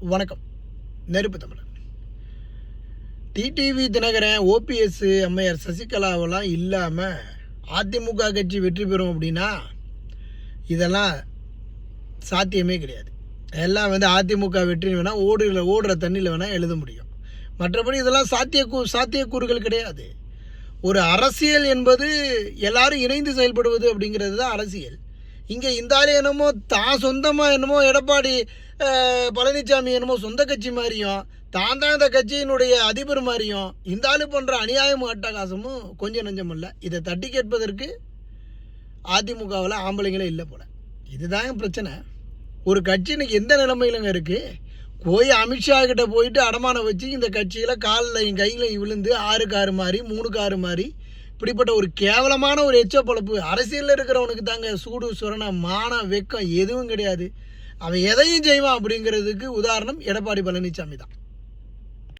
வணக்கம். நெருப்பு தமிழன் டிடிவி தினகரன் ஓபிஎஸ் அம்மையார் சசிகலாவெல்லாம் இல்லாமல் அதிமுக கட்சி வெற்றி பெறும் அப்படின்னா இதெல்லாம் சாத்தியமே கிடையாது. எல்லாம் வந்து அதிமுக வெற்றி வேணால் ஓடுகிற ஓடுற தண்ணியில் வேணால் எழுத முடியும். மற்றபடி இதெல்லாம் சாத்தியக்கூ சாத்தியக்கூறுகள் கிடையாது. ஒரு அரசியல் என்பது எல்லாரும் இணைந்து செயல்படுவது அப்படிங்கிறது தான் அரசியல். இங்கே இந்த ஆள் என்னமோ தான் சொந்தமாக என்னமோ எடப்பாடி பழனிசாமி என்னமோ சொந்த கட்சி மாதிரியும் தான் தான் இந்த கட்சியினுடைய அதிபர் மாதிரியும் இந்த பண்ணுற அநியாயமும் அட்டகாசமும் கொஞ்சம் நஞ்சம் இல்லை. இதை தட்டி கேட்பதற்கு அதிமுகவில் ஆம்பளைங்களே இல்லை போல. இதுதான் பிரச்சனை. ஒரு கட்சி இன்னைக்கு எந்த நிலைமையிலங்க இருக்குது போய் அமித்ஷா கிட்ட போயிட்டு அடமானம் வச்சு இந்த கட்சியில் காலில் கையில் விழுந்து ஆறு காரு மாதிரி மூணு காரு மாதிரி இப்படிப்பட்ட ஒரு கேவலமான ஒரு எச்ச பழப்பு. அரசியலில் இருக்கிறவனுக்கு தாங்க சூடு சுரண மானம் வெக்கம் எதுவும் கிடையாது. அவன் எதையும் செய்வான் அப்படிங்கிறதுக்கு உதாரணம் எடப்பாடி பழனிசாமி தான்.